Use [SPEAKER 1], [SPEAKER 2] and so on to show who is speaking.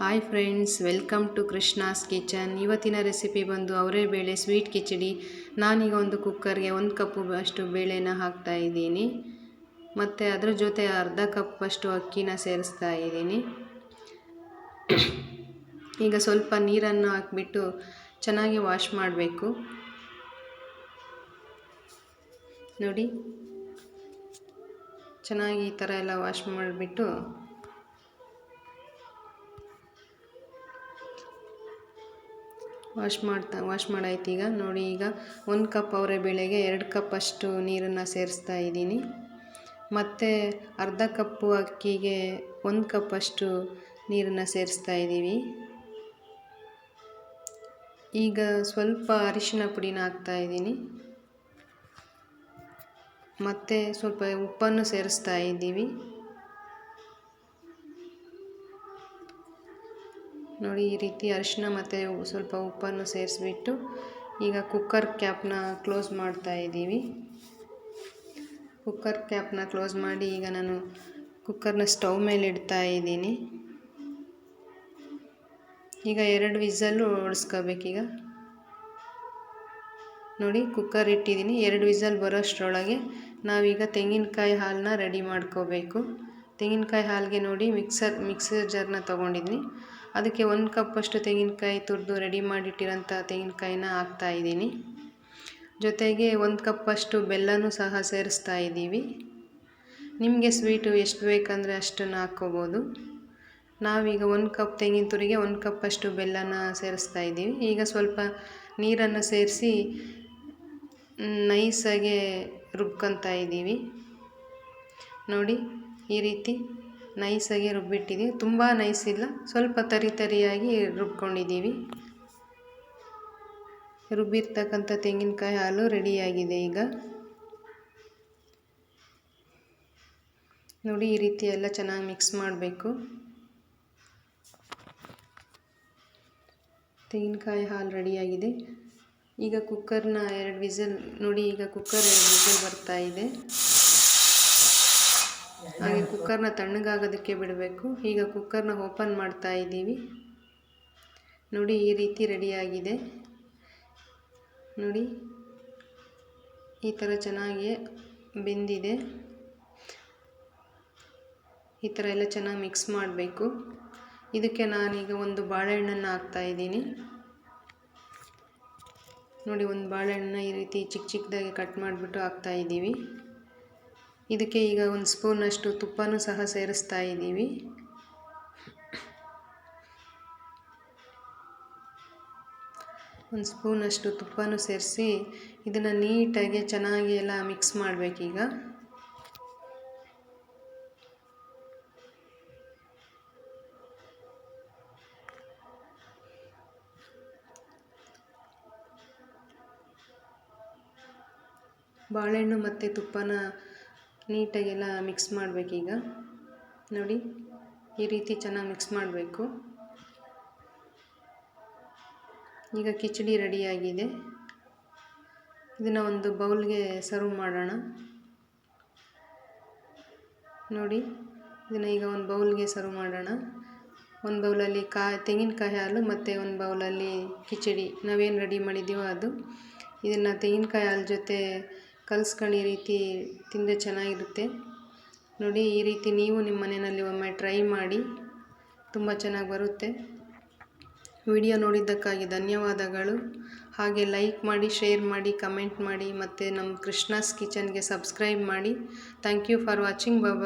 [SPEAKER 1] Hi friends welcome to Krishna's kitchen ಇವತ್ತಿನ recipe ಬಂದು ಅವರೇ ಬೇಳೆ ಸ್ವೀಟ್ ಕಿಚಡಿ. ನಾನೀಗ ಒಂದು ಕುಕ್ಕರ್ಗೆ ಒಂದು ಕಪ್ಪು ಅಷ್ಟು ಬೇಳೆನ ಹಾಕ್ತಾ ಇದ್ದೀನಿ. ಮತ್ತು ಅದರ ಜೊತೆ ಅರ್ಧ ಕಪ್ ಅಷ್ಟು ಅಕ್ಕಿನ ಸೇರಿಸ್ತಾ ಇದ್ದೀನಿ. ಈಗ ಸ್ವಲ್ಪ ನೀರನ್ನು ಹಾಕಿಬಿಟ್ಟು ಚೆನ್ನಾಗಿ ವಾಶ್ ಮಾಡಬೇಕು. ನೋಡಿ. ಚೆನ್ನಾಗಿ ಈ ಥರ ಎಲ್ಲ ವಾಶ್ ಮಾಡಿಬಿಟ್ಟು ವಾಶ್ ಮಾಡ್ತಾ ವಾಶ್ ಮಾಡಾಯ್ತು ಈಗ. ನೋಡಿ ಈಗ ಒಂದು ಕಪ್ ಅವರೆ ಬೆಳೆಗೆ ಎರಡು ಕಪ್ ಅಷ್ಟು ನೀರನ್ನು ಸೇರಿಸ್ತಾ ಇದ್ದೀನಿ. ಮತ್ತು ಅರ್ಧ ಕಪ್ಪು ಅಕ್ಕಿಗೆ ಒಂದು ಕಪ್ ಅಷ್ಟು ನೀರನ್ನು ಸೇರಿಸ್ತಾ ಇದ್ದೀವಿ. ಈಗ ಸ್ವಲ್ಪ ಅರಿಶಿನ ಪುಡಿನ ಹಾಕ್ತಾ ಇದ್ದೀನಿ. ಮತ್ತು ಸ್ವಲ್ಪ ಉಪ್ಪನ್ನು ಸೇರಿಸ್ತಾ ಇದ್ದೀವಿ. ನೋಡಿ ಈ ರೀತಿ ಅರಿಶಿನ ಮತ್ತು ಸ್ವಲ್ಪ ಉಪ್ಪನ್ನು ಸೇರಿಸ್ಬಿಟ್ಟು ಈಗ ಕುಕ್ಕರ್ ಕ್ಯಾಪ್ನ ಕ್ಲೋಸ್ ಮಾಡ್ತಾ ಇದ್ದೀವಿ. ಕುಕ್ಕರ್ ಕ್ಯಾಪ್ನ ಕ್ಲೋಸ್ ಮಾಡಿ ಈಗ ನಾನು ಕುಕ್ಕರ್ನ ಸ್ಟವ್ ಮೇಲೆ ಇಡ್ತಾ ಇದ್ದೀನಿ. ಈಗ ಎರಡು ವಿಸಲ್ಲು ಓಡಿಸ್ಕೋಬೇಕೀಗ ನೋಡಿ ಕುಕ್ಕರ್ ಇಟ್ಟಿದ್ದೀನಿ. ಎರಡು ವಿಸಲ್ ಬರೋಷ್ಟರೊಳಗೆ ನಾವೀಗ ತೆಂಗಿನಕಾಯಿ ಹಾಲನ್ನ ರೆಡಿ ಮಾಡ್ಕೋಬೇಕು. ತೆಂಗಿನಕಾಯಿ ಹಾಲಿಗೆ ನೋಡಿ ಮಿಕ್ಸರ್ ಮಿಕ್ಸರ್ ಜಾರ್ನ ತೊಗೊಂಡಿದ್ದೀನಿ ಅದಕ್ಕೆ ಒಂದು ಕಪ್ಪಷ್ಟು ತೆಂಗಿನಕಾಯಿ ತುರಿದು ರೆಡಿ ಮಾಡಿಟ್ಟಿರೋಂಥ ತೆಂಗಿನಕಾಯಿನ ಇದ್ದೀನಿ. ಜೊತೆಗೆ ಒಂದು ಕಪ್ಪಷ್ಟು ಬೆಲ್ಲನೂ ಸಹ ಸೇರಿಸ್ತಾ ಇದ್ದೀವಿ. ನಿಮಗೆ ಸ್ವೀಟು ಎಷ್ಟು ಬೇಕಂದರೆ ಅಷ್ಟನ್ನು ಹಾಕ್ಕೋಬೋದು. ನಾವೀಗ ಒಂದು ಕಪ್ ತೆಂಗಿನ ತುರಿಗೆ ಒಂದು ಕಪ್ಪಷ್ಟು ಬೆಲ್ಲನ ಸೇರಿಸ್ತಾ ಇದ್ದೀವಿ. ಈಗ ಸ್ವಲ್ಪ ನೀರನ್ನು ಸೇರಿಸಿ ನೈಸಾಗೆ ರುಬ್ಕೊತಾ ಇದ್ದೀವಿ. ನೋಡಿ. ಈ ರೀತಿ ನೈಸಾಗಿ ರುಬ್ಬಿಟ್ಟಿದ್ದೀವಿ. ತುಂಬ ನೈಸ್ ಇಲ್ಲ ಸ್ವಲ್ಪ ತರಿ ತರಿಯಾಗಿ ರುಬ್ಕೊಂಡಿದ್ದೀವಿ. ರುಬ್ಬಿರ್ತಕ್ಕಂಥ ತೆಂಗಿನಕಾಯಿ ಹಾಲು ರೆಡಿಯಾಗಿದೆ ಈಗ. ನೋಡಿ, ಈ ರೀತಿ ಎಲ್ಲ ಚೆನ್ನಾಗಿ ಮಿಕ್ಸ್ ಮಾಡಬೇಕು. ತೆಂಗಿನಕಾಯಿ ಹಾಲು ರೆಡಿಯಾಗಿದೆ. ಈಗ ಕುಕ್ಕರ್ನ ಎರಡು ವಿಸಲ್ ನೋಡಿ, ಈಗ ಕುಕ್ಕರ್ ಎರಡು ವಿಸಲ್ ಬರ್ತಾ ಇದೆ. ಹಾಗೆ ಕುಕ್ಕರ್ನ ತಣ್ಣಗಾಗೋದಕ್ಕೆ ಬಿಡಬೇಕು. ಈಗ ಕುಕ್ಕರ್ನ ಓಪನ್ ಮಾಡ್ತಾ ಇದ್ದೀವಿ. ನೋಡಿ ಈ ರೀತಿ ರೆಡಿಯಾಗಿದೆ ನೋಡಿ, ಈ ಥರ ಚೆನ್ನಾಗಿ ಬೆಂದಿದೆ. ಈ ಥರ ಎಲ್ಲ ಚೆನ್ನಾಗಿ ಮಿಕ್ಸ್ ಮಾಡಬೇಕು. ಇದಕ್ಕೆ ನಾನೀಗ ಒಂದು ಬಾಳೆಹಣ್ಣನ್ನು ಇದ್ದೀನಿ. ನೋಡಿ, ಒಂದು ಬಾಳೆಹಣ್ಣನ್ನ ಈ ರೀತಿ ಚಿಕ್ಕ ಚಿಕ್ಕದಾಗಿ ಕಟ್ ಮಾಡಿಬಿಟ್ಟು ಹಾಕ್ತಾಯಿದ್ದೀವಿ ಇದಕ್ಕೆ ಈಗ ಒಂದು ಸ್ಪೂನಷ್ಟು ತುಪ್ಪನೂ ಸಹ ಸೇರಿಸ್ತಾ ಇದ್ದೀವಿ. ಒಂದು ಸ್ಪೂನಷ್ಟು ತುಪ್ಪನೂ ಸೇರಿಸಿ ಇದನ್ನು ನೀಟಾಗಿ ಚೆನ್ನಾಗಿ ಎಲ್ಲ ಮಿಕ್ಸ್ ಮಾಡಬೇಕೀಗ. ಬಾಳೆಹಣ್ಣು ಮತ್ತು ತುಪ್ಪನ ನೀಟಾಗೆಲ್ಲ ಮಿಕ್ಸ್ ಮಾಡಬೇಕೀಗ. ನೋಡಿ, ಈ ರೀತಿ ಚೆನ್ನಾಗಿ ಮಿಕ್ಸ್ ಮಾಡಬೇಕು. ಈಗ ಕಿಚಡಿ ರೆಡಿಯಾಗಿದೆ ಇದನ್ನು ಒಂದು ಬೌಲ್ಗೆ ಸರ್ವ್ ಮಾಡೋಣ. ನೋಡಿ, ಇದನ್ನು ಈಗ ಒಂದು ಬೌಲ್ಗೆ ಸರ್ವ್ ಮಾಡೋಣ. ಒಂದು ಬೌಲಲ್ಲಿ ಕಾ, ತೆಂಗಿನಕಾಯಿ ಹಾಲು ಮತ್ತು ಒಂದು ಬೌಲಲ್ಲಿ ಕಿಚಡಿ. ನಾವೇನು ರೆಡಿ ಮಾಡಿದ್ದೀವೋ ಅದು. ಇದನ್ನು ತೆಂಗಿನಕಾಯಿ ಹಾಲು ಜೊತೆ ಕಲ್ಸ್ಕೊಂಡು ಈ ರೀತಿ ತಿಂದರೆ ಚೆನ್ನಾಗಿರುತ್ತೆ. ನೋಡಿ, ಈ ರೀತಿ ನೀವು ನಿಮ್ಮ ಮನೆಯಲ್ಲಿ ಒಮ್ಮೆ ಟ್ರೈ ಮಾಡಿ, ತುಂಬ ಚೆನ್ನಾಗಿ ಬರುತ್ತೆ. ವಿಡಿಯೋ ನೋಡಿದ್ದಕ್ಕಾಗಿ ಧನ್ಯವಾದಗಳು. ಹಾಗೆ ಲೈಕ್ ಮಾಡಿ, ಶೇರ್ ಮಾಡಿ, ಕಮೆಂಟ್ ಮಾಡಿ, ಮತ್ತು ನಮ್ಮ ಕೃಷ್ಣಾಸ್ ಕಿಚನ್ಗೆ ಸಬ್ಸ್ಕ್ರೈಬ್ ಮಾಡಿ. Thank you for watching. Bye